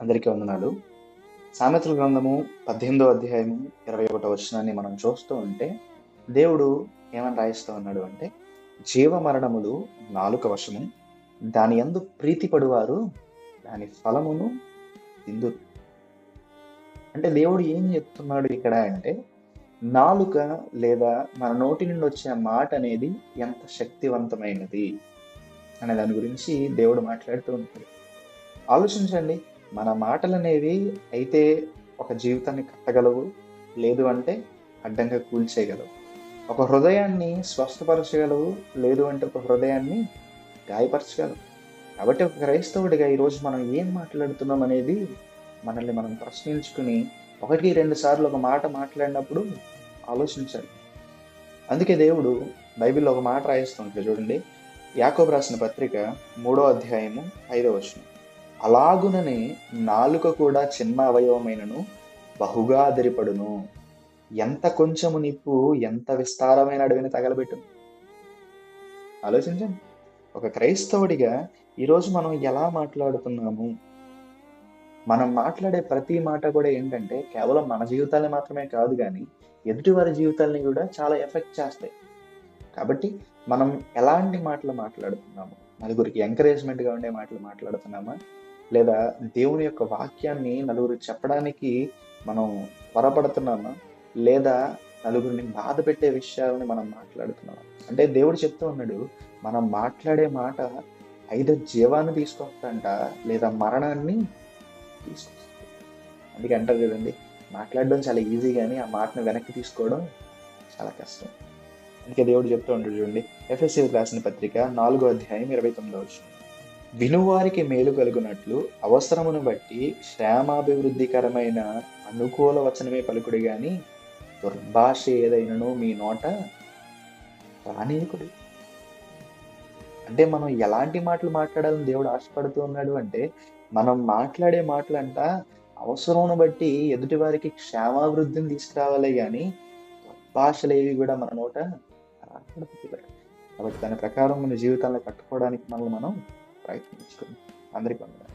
అందరికీ వందనాలు. సామెతల గ్రంథము పద్దెనిమిదో అధ్యాయము ఇరవై ఒకటో వచనాన్ని మనం చూస్తూ ఉంటే దేవుడు ఏమని రాయిస్తూ ఉన్నాడు అంటే జీవ మరణములు నాలుక వశము దాని యందు ప్రీతిపడువారు దాని ఫలమును తిందు అంటే దేవుడు ఏం చెప్తున్నాడు ఇక్కడ అంటే నాలుక లేదా మన నోటి నుండి వచ్చే మాట అనేది ఎంత శక్తివంతమైనది అనే దాని గురించి దేవుడు మాట్లాడుతూ ఉంటాడు. ఆలోచించండి మన మాటలు అనేవి అయితే ఒక జీవితాన్ని కట్టగలవు లేదు అంటే అడ్డంగా కూల్చేయగలవు. ఒక హృదయాన్ని స్వస్థపరచగలవు లేదు అంటే ఒక హృదయాన్ని గాయపరచగలవు. కాబట్టి ఒక క్రైస్తవుడిగా ఈరోజు మనం ఏం మాట్లాడుతున్నాం అనేది మనల్ని మనం ప్రశ్నించుకుని ఒకటి రెండు సార్లు ఒక మాట మాట్లాడినప్పుడు ఆలోచించాలి. అందుకే దేవుడు బైబిల్లో ఒక మాట రాయిస్తుంటాడు చూడండి. యాకోబ్ రాసిన పత్రిక మూడో అధ్యాయము ఐదో వచనం. అలాగుననే నాలుక కూడా చిన్న అవయవమైనను బహుగా అదిరిపడును. ఎంత కొంచెము నిప్పు ఎంత విస్తారమైన అడవిని తగలబెట్టును. ఆలోచించండి. ఒక క్రైస్తవుడిగా ఈరోజు మనం ఎలా మాట్లాడుతున్నాము? మనం మాట్లాడే ప్రతి మాట కూడా ఏంటంటే కేవలం మన జీవితాన్ని మాత్రమే కాదు కానీ ఎదుటి వారి జీవితాలని కూడా చాలా ఎఫెక్ట్ చేస్తాయి. కాబట్టి మనం ఎలాంటి మాటలు మాట్లాడుతున్నాము? నలుగురికి ఎంకరేజ్మెంట్గా ఉండే మాటలు మాట్లాడుతున్నామా? లేదా దేవుని యొక్క వాక్యాన్ని నలుగురు చెప్పడానికి మనం త్వరపడుతున్నామా లేదా నలుగురిని బాధ పెట్టే విషయాలని మనం మాట్లాడుతున్నాం అంటే దేవుడు చెప్తూ ఉన్నాడు మనం మాట్లాడే మాట ఐదు జీవాన్ని తీసుకొస్తాంట లేదా మరణాన్ని తీసుకొస్తుంది అందుకే అంటారు కదండి మాట్లాడడం చాలా ఈజీ కానీ ఆ మాటను వెనక్కి తీసుకోవడం చాలా కష్టం. అందుకే దేవుడు చెప్తూ ఉంటాడు చూడండి ఎఫ్ఎస్సీ రాసిన పత్రిక నాలుగో అధ్యాయం ఇరవై తొమ్మిదో వచ్చింది వినువారికి మేలు కలుగునట్లు అవసరమును బట్టి శ్రమాభివృద్ధికరమైన అనుకూల వచనమే పలుకుడు గాని దుర్భాష ఏదైనను మీ నోట రానీయకుడు. అంటే మనం ఎలాంటి మాటలు మాట్లాడాలని దేవుడు ఆశపడుతూ ఉన్నాడు అంటే మనం మాట్లాడే మాటలంట అవసరమును బట్టి ఎదుటివారికి క్షేమాభివృద్ధిని తీసుకురావాలి కానీ భాషలు ఏవి కూడా మన నోట రాకూడదు. కాబట్టి దాని ప్రకారం మన జీవితాన్ని కట్టుకోవడానికి మనల్ని మనం ప్రయత్నించుకుందాం. అందరికీ వందనాలు.